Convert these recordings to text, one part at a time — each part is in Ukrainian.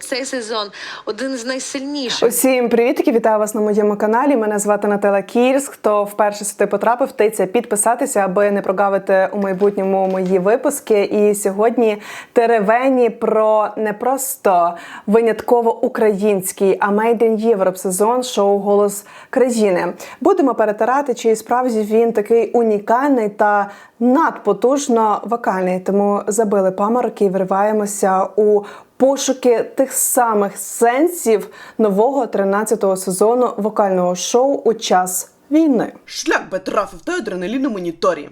Цей сезон один з найсильніших. Усім привітки, вітаю вас на моєму каналі. Мене звати Наталя Кірс. Хто вперше сюди потрапив, тиця підписатися, аби не прогавити у майбутньому мої випуски. І сьогодні теревені про не просто винятково український, а Made in Europe сезон шоу Голос країни. Будемо перетирати, чи справді він такий унікальний та надпотужно вокальний. Тому забили памороки і вириваємося у пошуки тих самих сенсів нового 13-го сезону вокального шоу у час війни. Шлях би трафив та адреналіну на моніторі.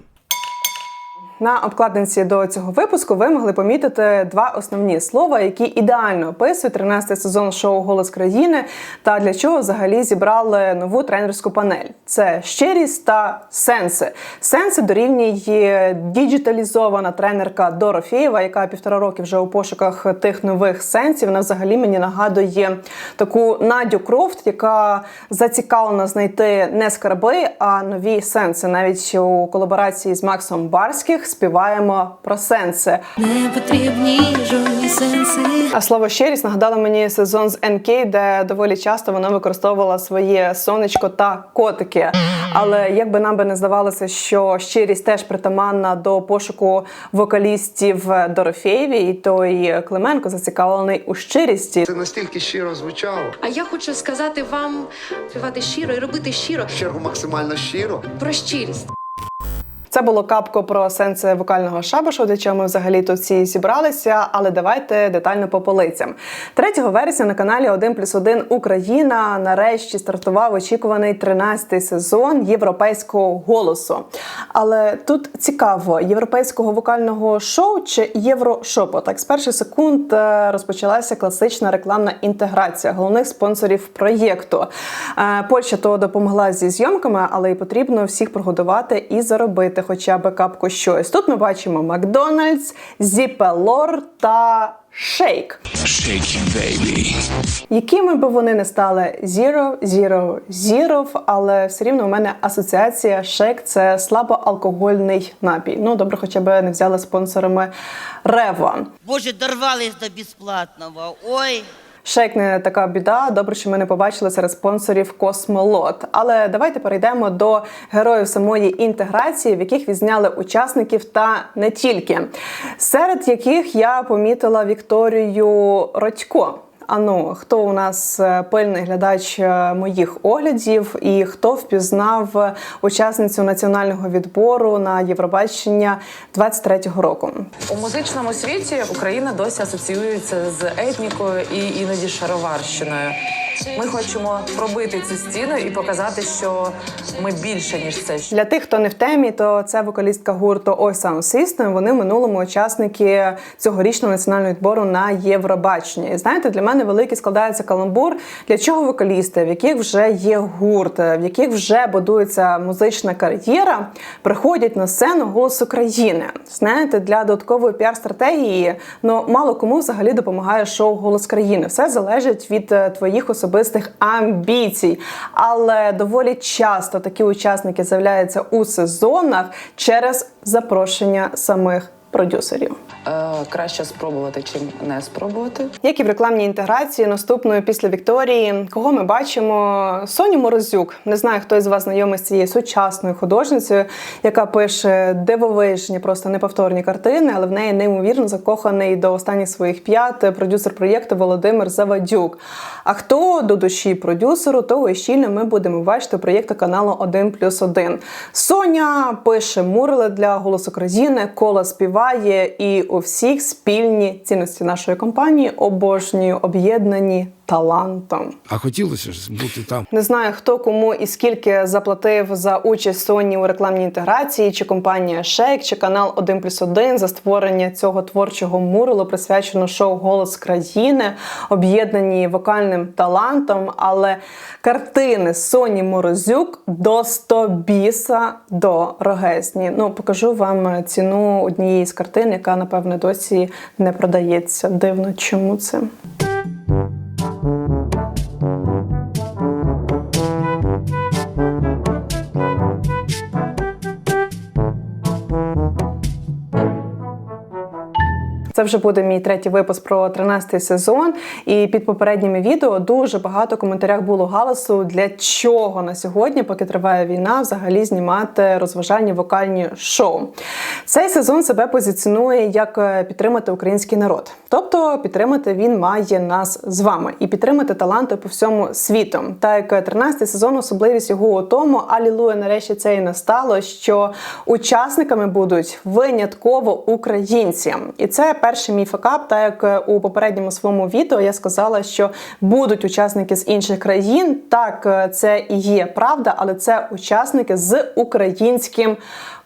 На обкладинці до цього випуску ви могли помітити два основні слова, які ідеально описують 13-й сезон шоу Голос країни та для чого взагалі зібрали нову тренерську панель. Це щирість та сенси. Сенси дорівнює діджиталізована тренерка Дорофєєва, яка півтора роки вже у пошуках тих нових сенсів. Вона взагалі мені нагадує таку Надю Крофт, яка зацікавлена знайти не скарби, а нові сенси. Навіть у колаборації з Максом Барських співаємо про сенси. Не потрібні жодні сенси. А слово щирість нагадало мені сезон з НК, де доволі часто вона використовувала своє сонечко та котики. Але як би нам би не здавалося, що щирість теж притаманна до пошуку вокалістів Дорофєєві, і Клименко зацікавлений у щирісті. Це настільки щиро звучало. А я хочу сказати вам співати щиро і робити щиро В чергу максимально щиро. про щирість. Це було капко про сенси вокального шабашу, для чого ми взагалі тут всі зібралися. Але давайте детально по полицям. 3 вересня на каналі 1 плюс 1 Україна нарешті стартував очікуваний 13-й сезон європейського голосу. Але тут цікаво, європейського вокального шоу чи єврошопу. Так, з перших секунд е, розпочалася класична рекламна інтеграція головних спонсорів проєкту. Е, Польща то допомогла зі зйомками, але й потрібно всіх прогодувати і заробити хоча б капку щось. Тут ми бачимо Макдональдс, Зіпелор та Шейк. Якими би вони не стали Zero, Zero, Zero, але все рівно у мене асоціація Шейк це слабоалкогольний напій. Ну добре, хоча б не взяли спонсорами Рево. Боже, дорвались до бесплатного. Ой. Шейк не така біда. Добре, що ми не побачили серед спонсорів Космолот. Але давайте перейдемо до героїв самої інтеграції, в яких відзняли учасників та не тільки, серед яких я помітила Вікторію Родько. Ану, хто у нас е, пильний глядач е, моїх оглядів, і хто впізнав учасницю національного відбору на Євробачення 23-го року? У музичному світі Україна досі асоціюється з етнікою і іноді шароварщиною. Ми хочемо пробити цю стіну і показати, що ми більше ніж це. Для тих, хто не в темі, то це вокалістка гурту Oi Sound System. Вони в минулому учасники цьогорічного національного відбору на Євробачення. І знаєте, для мене великий складається каламбур. Для чого вокалісти, в яких вже є гурт, в яких вже будується музична кар'єра, приходять на сцену голос України. Знаєте, для додаткової піар-стратегії ну мало кому взагалі допомагає шоу Голос країни. Все залежить від е, твоїх особистих амбіцій. Але доволі часто такі учасники з'являються у сезонах через запрошення самих продюсерів. Е, краще спробувати, чим не спробувати. Як і в рекламній інтеграції, наступною після Вікторії, кого ми бачимо? Соню Морозюк. Не знаю, хто із вас знайомий з цією сучасною художницею, яка пише дивовижні, просто неповторні картини, але в неї неймовірно закоханий до останніх своїх п'ят продюсер проєкту Володимир Завадюк. А хто до душі продюсеру, того і щільно ми будемо бачити у проєкту каналу 1 плюс 1. Соня пише мурли для голосу країни, кола співає і у всіх спільні цінності нашої компанії обожнюю, об'єднані талантом. А хотілося ж бути там. Не знаю, хто кому і скільки заплатив за участь Соні у рекламній інтеграції, чи компанія Шейк, чи канал 1 плюс 1 за створення цього творчого мурилу, присвячено шоу Голос країни, об'єднані вокальним талантом. Але картини Соні Морозюк до 100 біса дорогезні. Ну, покажу вам ціну однієї з картин, яка, напевне, досі не продається. Дивно, чому це. Це вже буде мій третій випуск про 13-й сезон. І під попередніми відео дуже багато коментарях було галасу, для чого на сьогодні, поки триває війна, взагалі знімати розважальні вокальні шоу. Цей сезон себе позиціонує як е, підтримати український народ. Тобто підтримати він має нас з вами і підтримати таланти по всьому світу. Так як 13-й сезон, особливість його у тому, алілуя, нарешті це і настало, що учасниками будуть винятково українці. І це перший мій факап, так як у попередньому своєму відео я сказала, що будуть учасники з інших країн. Так, це і є правда, але це учасники з українським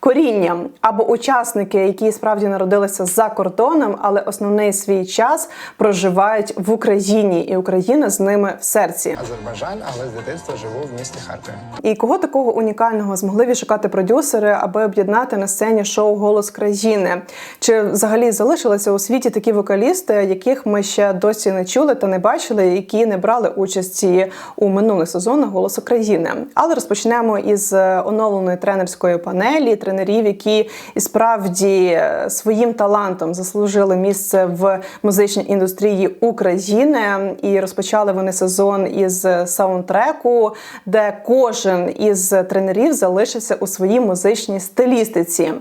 корінням або учасники, які справді народилися за кордоном, але основний свій час проживають в Україні, і Україна з ними в серці. Азербайджан, але з дитинства живу в місті Харкові. І кого такого унікального змогли відшукати продюсери, аби об'єднати на сцені шоу Голос країни? Чи взагалі залишилися у світі такі вокалісти, яких ми ще досі не чули та не бачили, які не брали участі у минулих сезонах Голос України? Але розпочнемо із е, оновленої тренерської панелі тренерів, які і справді е, своїм талантом заслужили місце в музичній індустрії України. І розпочали вони сезон із саундтреку, де кожен із тренерів залишився у своїй музичній стилістиці.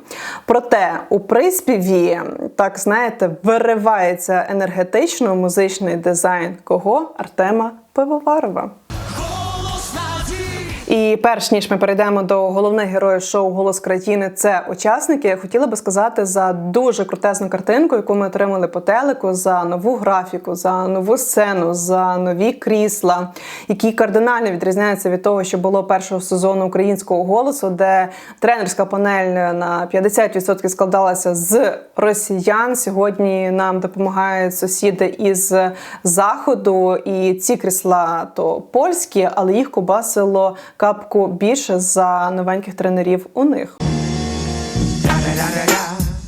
Проте у приспіві, так знаєте, виривається енергетично музичний дизайн кого Артема Пивоварова. І перш ніж ми перейдемо до головних героїв шоу Голос країни, це учасники. Я хотіла би сказати за дуже крутезну картинку, яку ми отримали по телеку, за нову графіку, за нову сцену, за нові крісла, які кардинально відрізняються від того, що було першого сезону українського голосу, де тренерська панель на 50% складалася з росіян. Сьогодні нам допомагають сусіди із заходу, і ці крісла то польські, але їх кубасило капку більше за новеньких тренерів у них.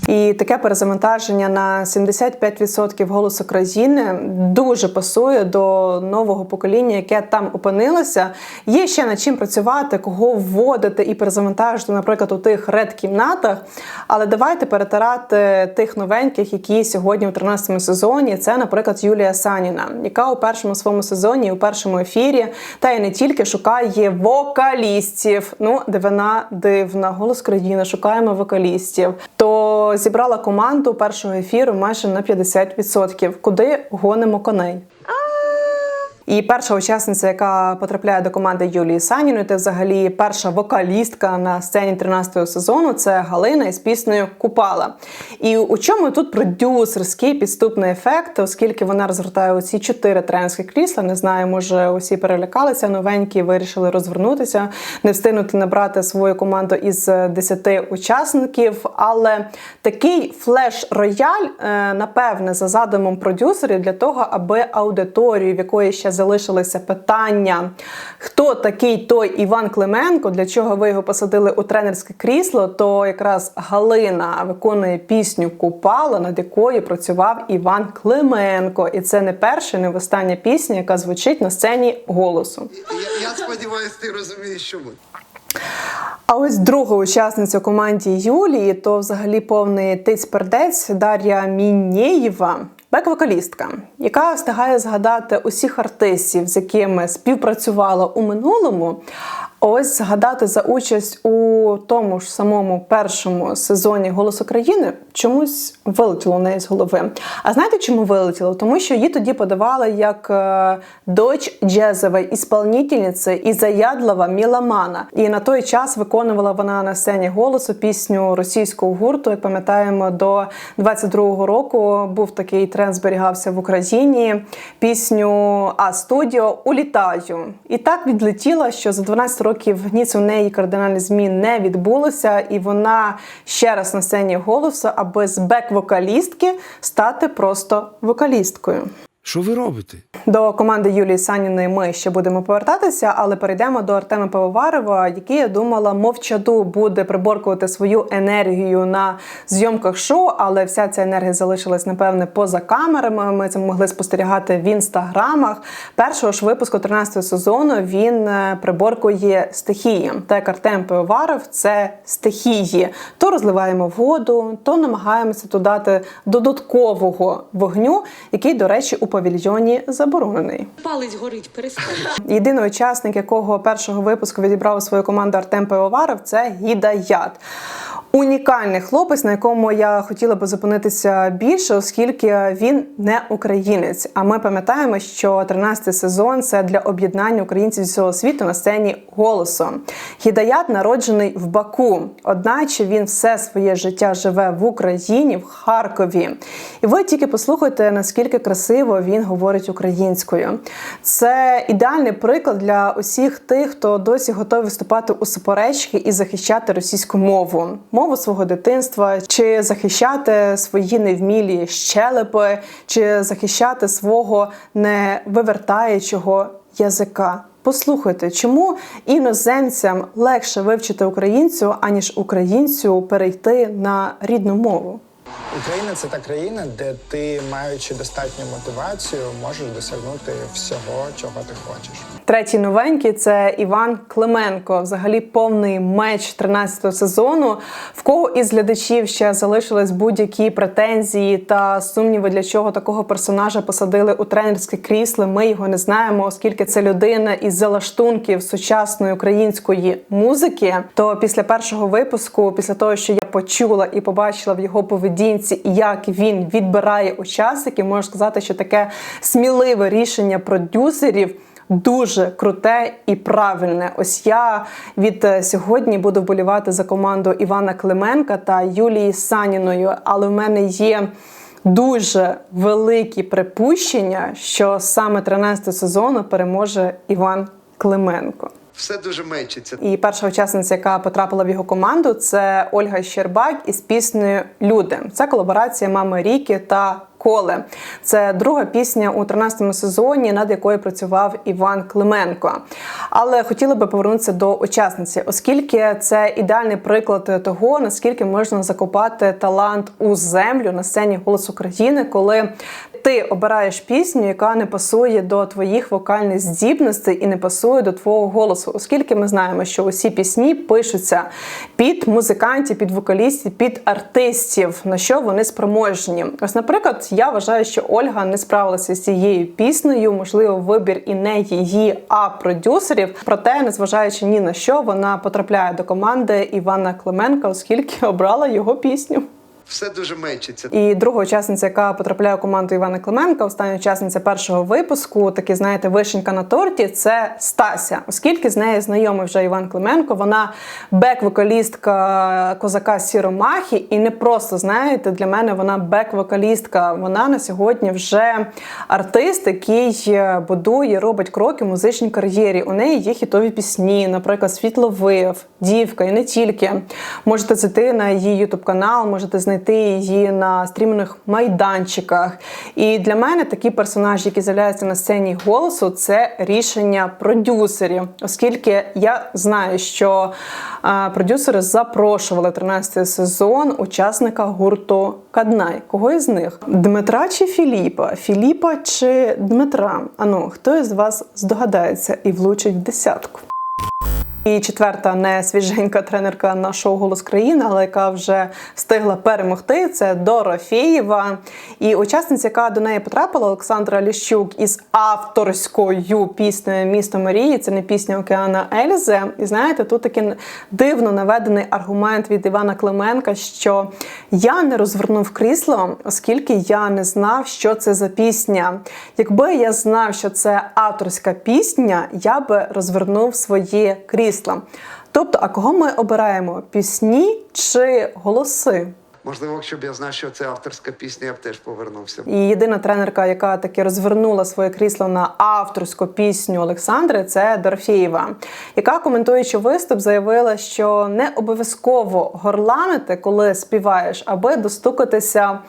І таке перезавантаження на 75% голосу країни дуже пасує до нового покоління, яке там опинилося. Є ще над чим працювати, кого вводити і перезавантажити, наприклад, у тих ред-кімнатах. Але давайте перетирати тих новеньких, які сьогодні у 13-му сезоні. Це, наприклад, Юлія Саніна, яка у першому своєму сезоні, у першому ефірі, та й не тільки шукає вокалістів. Ну, дивина дивна, голос країни, шукаємо вокалістів. То зібрала команду першого ефіру майже на 50%. Куди гонимо коней? І перша учасниця, яка потрапляє до команди Юлії Саніної, це взагалі перша вокалістка на сцені 13-го сезону. Це Галина із піснею Купала. І у чому тут продюсерський підступний ефект, оскільки вона розгортає оці чотири тренерські крісла. Не знаю, може усі перелякалися, новенькі вирішили розвернутися, не встигнути набрати свою команду із 10 учасників. Але такий флеш-рояль, е, напевне, за задумом продюсерів для того, аби аудиторію, в якої ще залишилися питання, хто такий той Іван Клименко, для чого ви його посадили у тренерське крісло, то якраз Галина виконує пісню Купала, над якою працював Іван Клименко. І це не перша, не остання пісня, яка звучить на сцені голосу. Я, я сподіваюся, ти розумієш, що буде. А ось друга учасниця команді Юлії, то взагалі повний тиць-пердець Дар'я Мінєєва. Бек-вокалістка, яка встигає згадати усіх артистів, з якими співпрацювала у минулому. Ось згадати за участь у тому ж самому першому сезоні Голос України чомусь вилетіло у неї з голови. А знаєте, чому вилетіло? Тому що її тоді подавали як е, дочь джезової ісполнительниці і заядлива міломана. І на той час виконувала вона на сцені голосу пісню російського гурту. Як пам'ятаємо, до 22-го року був такий тренд, зберігався в Україні. Пісню А студіо Улітаю. І так відлетіла, що за 12 років ніц у неї кардинальних змін не відбулося, і вона ще раз на сцені голосу, аби з бек-вокалістки стати просто вокалісткою. Що ви робите? До команди Юлії Саніної ми ще будемо повертатися, але перейдемо до Артема Пивоварова, який я думала, мовчаду буде приборкувати свою енергію на зйомках шоу, але вся ця енергія залишилась напевне поза камерами. Ми це могли спостерігати в інстаграмах. Першого ж випуску 13 сезону він е, приборкує стихії. Так Артем Пивоваров це стихії. То розливаємо воду, то намагаємося додати додаткового вогню, який, до речі, у павільйоні заборонений. Палець горить, перестань. Єдиний учасник, якого першого випуску відібрав свою команду Артем Пивоваров, це Гідаят. Унікальний хлопець, на якому я хотіла би зупинитися більше, оскільки він не українець. А ми пам'ятаємо, що 13 сезон це для об'єднання українців з всього світу на сцені голосу. Гідаят народжений в Баку. Одначе він все своє життя живе в Україні, в Харкові. І ви тільки послухайте, наскільки красиво він говорить українською. Це ідеальний приклад для усіх тих, хто досі готовий виступати у суперечки і захищати російську мову, мову свого дитинства, чи захищати свої невмілі щелепи, чи захищати свого невивертаючого язика. Послухайте, чому іноземцям легше вивчити українцю, аніж українцю перейти на рідну мову? Україна це та країна, де ти, маючи достатню мотивацію, можеш досягнути всього, чого ти хочеш. Третій новенький це Іван Клименко. Взагалі повний меч 13-го сезону. В кого із глядачів ще залишились будь-які претензії та сумніви, для чого такого персонажа посадили у тренерське крісло. Ми його не знаємо, оскільки це людина із залаштунків сучасної української музики. То після першого випуску, після того, що я почула і побачила в його поведінці, як він відбирає учасників, можу сказати, що таке сміливе рішення продюсерів. Дуже круте і правильне. Ось я від е, сьогодні буду вболівати за команду Івана Клименка та Юлії Саніною. Але в мене є дуже великі припущення, що саме 13 сезону переможе Іван Клименко. Все дуже мечиться. І перша учасниця, яка потрапила в його команду, це Ольга Щербак із піснею Люди. Це колаборація мами Ріки та Коле. Це друга пісня у 13-му сезоні, над якою працював Іван Клименко. Але хотіла би повернутися до учасниці, оскільки це ідеальний приклад того, наскільки можна закопати талант у землю на сцені Голос України, коли ти обираєш пісню, яка не пасує до твоїх вокальних здібностей і не пасує до твого голосу, оскільки ми знаємо, що усі пісні пишуться під музикантів, під вокалістів, під артистів, на що вони спроможні. Ось, наприклад, я вважаю, що Ольга не справилася з цією піснею, можливо, вибір і не її, а продюсерів. Проте, незважаючи ні на що, вона потрапляє до команди Івана Клименка, оскільки обрала його пісню. Все дуже мечиться. І друга учасниця, яка потрапляє у команду Івана Клименка, остання учасниця першого випуску, таки знаєте, вишенька на торті, це Стася, оскільки з нею знайомий вже Іван Клименко. Вона бек-вокалістка козака Сіромахи, і не просто знаєте, для мене вона бек-вокалістка. Вона на сьогодні вже артист, який будує, робить кроки в музичній кар'єрі. У неї є хітові пісні, наприклад, Світловив, Дівка і не тільки. Можете зайти на її ютуб канал, можете знайти її на стрімних майданчиках. І для мене такі персонажі, які з'являються на сцені голосу, це рішення продюсерів, оскільки я знаю, що продюсери запрошували 13 сезон учасника гурту Каднай. Кого із них? Дмитра чи Філіпа? Філіпа чи Дмитра? Ану, хто із вас здогадається і влучить в десятку? І четверта не свіженька тренерка на шоу Голос країни, але яка вже встигла перемогти. Це Дорофєєва. І учасниця, яка до неї потрапила, Олександра Ліщук із авторською піснею Місто Марії. Це не пісня Океана Ельзе. І знаєте, тут такий дивно наведений аргумент від Івана Клименка, що я не розвернув крісло, оскільки я не знав, що це за пісня. Якби я знав, що це авторська пісня, я би розвернув своє крісло. Тобто, а кого ми обираємо? Пісні чи голоси? Можливо, якщо б я знав, що це авторська пісня, я б теж повернувся. І єдина тренерка, яка таки розвернула своє крісло на авторську пісню Олександри, це Дорофєєва, яка коментуючи виступ, заявила, що не обов'язково горланити, коли співаєш, аби достукатися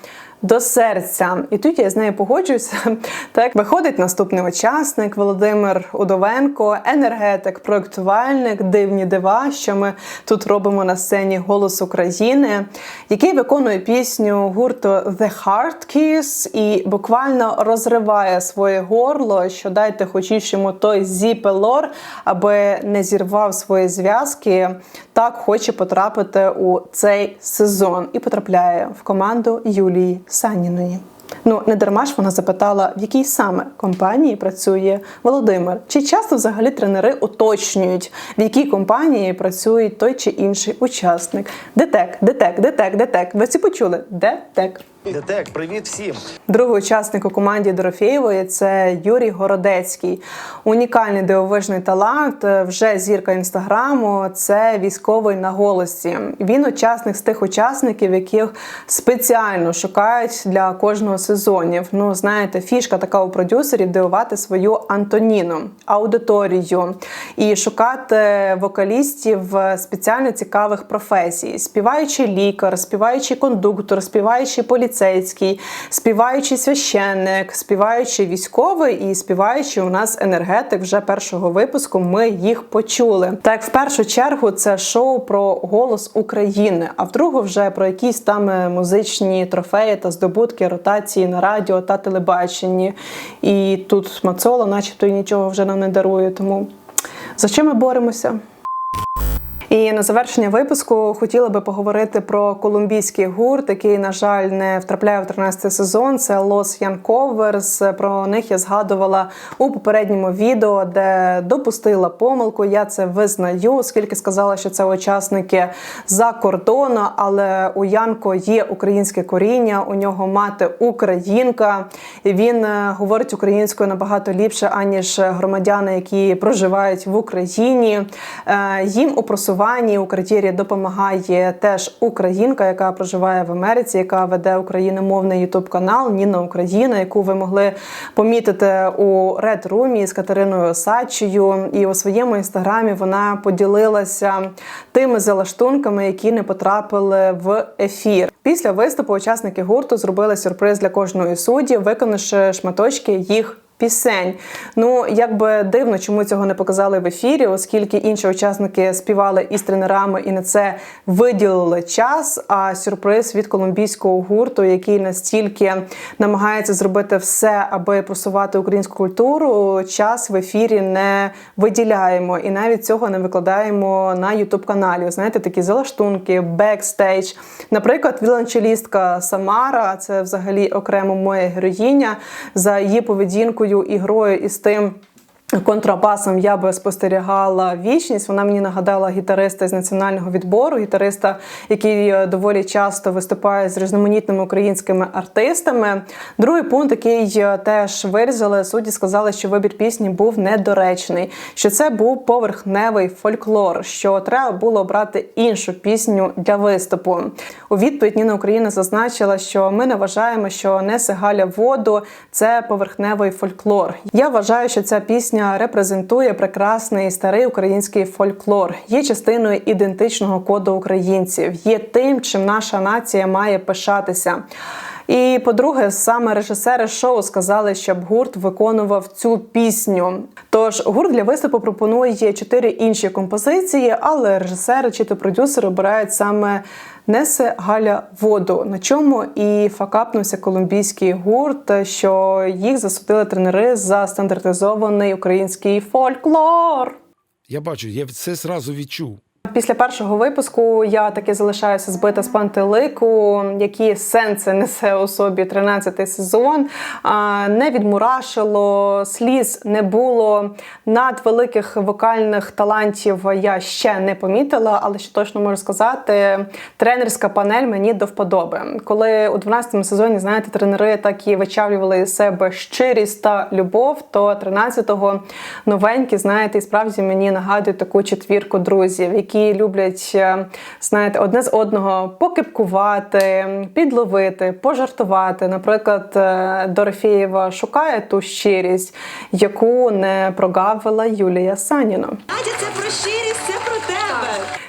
до серця. І тут я з нею погоджуюся. Так виходить наступний учасник Володимир Удовенко, енергетик, проєктувальник, дивні дива, що ми тут робимо на сцені Голос України, який виконує пісню гурту The Heart Kiss і буквально розриває своє горло, що дайте хочеш йому той зіпелор, аби не зірвав свої зв'язки. Так хоче потрапити у цей сезон і потрапляє в команду Юлії Саніної. Ну не дарма ж вона запитала, в якій саме компанії працює Володимир. Чи часто взагалі тренери уточнюють, в якій компанії працює той чи інший учасник? Детек, детек, детек, детек. Ви всі почули? Детек. Детек, привіт всім! Другий учасник у команді Дорофєєвої це Юрій Городецький. Унікальний дивовижний талант, вже зірка інстаграму. Це військовий на голосі. Він учасник з тих учасників, яких спеціально шукають для кожного сезонів. Ну, знаєте, фішка така у продюсерів дивувати свою Антоніну, аудиторію і шукати вокалістів спеціально цікавих професій: співаючий лікар, співаючий кондуктор, співаючий поліцейський, співаючий священник, співаючий військовий і співаючий у нас енергетик вже першого випуску. Ми їх почули. Так, в першу чергу, це шоу про голос України, а в другу вже про якісь там е, музичні трофеї та здобутки ротації на радіо та телебаченні. І тут Мацола, начебто, і нічого вже нам не дарує. Тому за чим ми боремося? І на завершення випуску хотіла би поговорити про колумбійський гурт, який, на жаль, не втрапляє в 13 сезон. Це Young Covers. Про них я згадувала у попередньому відео, де допустила помилку. Я це визнаю, оскільки сказала, що це учасники за кордону, але у Янко є українське коріння, у нього мати українка. І він е, говорить українською набагато ліпше, аніж громадяни, які проживають в Україні. Е, Їм у у картірі допомагає теж українка, яка проживає в Америці, яка веде україномовний ютуб канал Ніна Україна, яку ви могли помітити у Red Room з Катериною Осадчою. І у своєму інстаграмі вона поділилася тими залаштунками, які не потрапили в ефір. Після виступу учасники гурту зробили сюрприз для кожної судді, виконавши шматочки їх. Пісень, ну якби дивно, чому цього не показали в ефірі, оскільки інші учасники співали із тренерами і на це виділили час. А сюрприз від колумбійського гурту, який настільки намагається зробити все, аби просувати українську культуру, час в ефірі не виділяємо і навіть цього не викладаємо на ютуб каналі. Знаєте, такі залаштунки, бекстейдж. Наприклад, віолончелістка Самара, це взагалі окремо моя героїня за її поведінкою і грою із тим. Контрабасом я би спостерігала вічність. Вона мені нагадала гітариста з національного відбору, гітариста, який е, доволі часто виступає з різноманітними українськими артистами. Другий пункт, який е, теж вирізали, судді сказали, що вибір пісні був недоречний, що це був поверхневий фольклор, що треба було обрати іншу пісню для виступу. У відповідь Ніна Україна зазначила, що ми не вважаємо, що несе Галя воду це поверхневий фольклор. Я вважаю, що ця пісня репрезентує прекрасний старий український фольклор, є частиною ідентичного коду українців, є тим, чим наша нація має пишатися. І по-друге, саме режисери шоу сказали, щоб гурт виконував цю пісню. Тож гурт для виступу пропонує чотири інші композиції, але режисери чи то продюсери обирають саме Несе Галя воду, на чому і факапнувся колумбійський гурт, що їх засудили тренери за стандартизований український фольклор. Я бачу, я це зразу відчув. Після першого випуску я таки залишаюся збита з пантелику, які сенси несе у собі 13-й сезон. Не відмурашило, сліз не було. Надвеликих вокальних талантів я ще не помітила, але що точно можу сказати, тренерська панель мені до вподоби. Коли у 12-му сезоні, знаєте, тренери так і вичавлювали із себе щирість та любов, то 13-го новенькі, знаєте, і справді мені нагадують таку четвірку друзів, які люблять, е, знаєте, одне з одного покипкувати, підловити, пожартувати. Наприклад, е, Дорофєєва шукає ту щирість, яку не прогавила Юлія Саніна. Адя, це про щирість.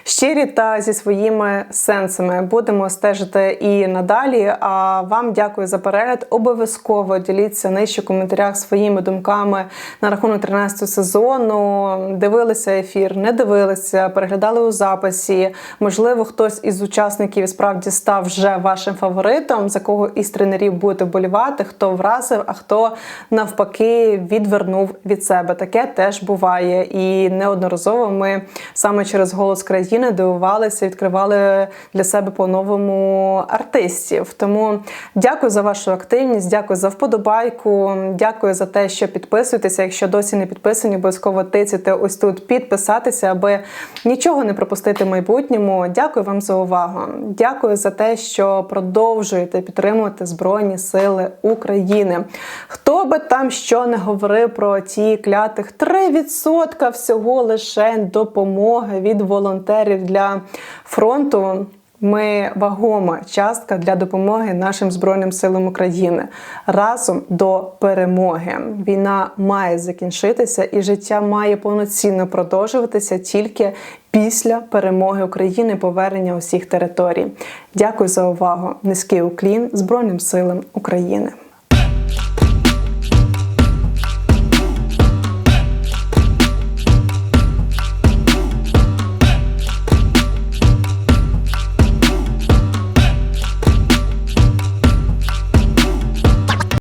Щирі та зі своїми сенсами. Будемо стежити і надалі. А вам дякую за перегляд. Обов'язково діліться нижче в коментарях своїми думками на рахунок 13 сезону. Дивилися ефір, не дивилися, переглядали у записі. Можливо, хтось із учасників справді став вже вашим фаворитом, за кого із тренерів будете вболівати, хто вразив, а хто навпаки відвернув від себе. Таке теж буває. І неодноразово ми саме через голос країни дивувалися, відкривали для себе по-новому артистів. Тому дякую за вашу активність, дякую за вподобайку, дякую за те, що підписуєтеся. Якщо досі не підписані, обов'язково тицяйте ось тут підписатися, аби нічого не пропустити в майбутньому. Дякую вам за увагу. Дякую за те, що продовжуєте підтримувати Збройні Сили України. Хто би там що не говорив про ті клятих 3% всього лише допомоги від волонтерів для фронту. Ми вагома частка для допомоги нашим збройним силам України разом до перемоги. Війна має закінчитися, і життя має повноцінно продовжуватися тільки після перемоги України, повернення усіх територій. Дякую за увагу. Низький уклін Збройним силам України.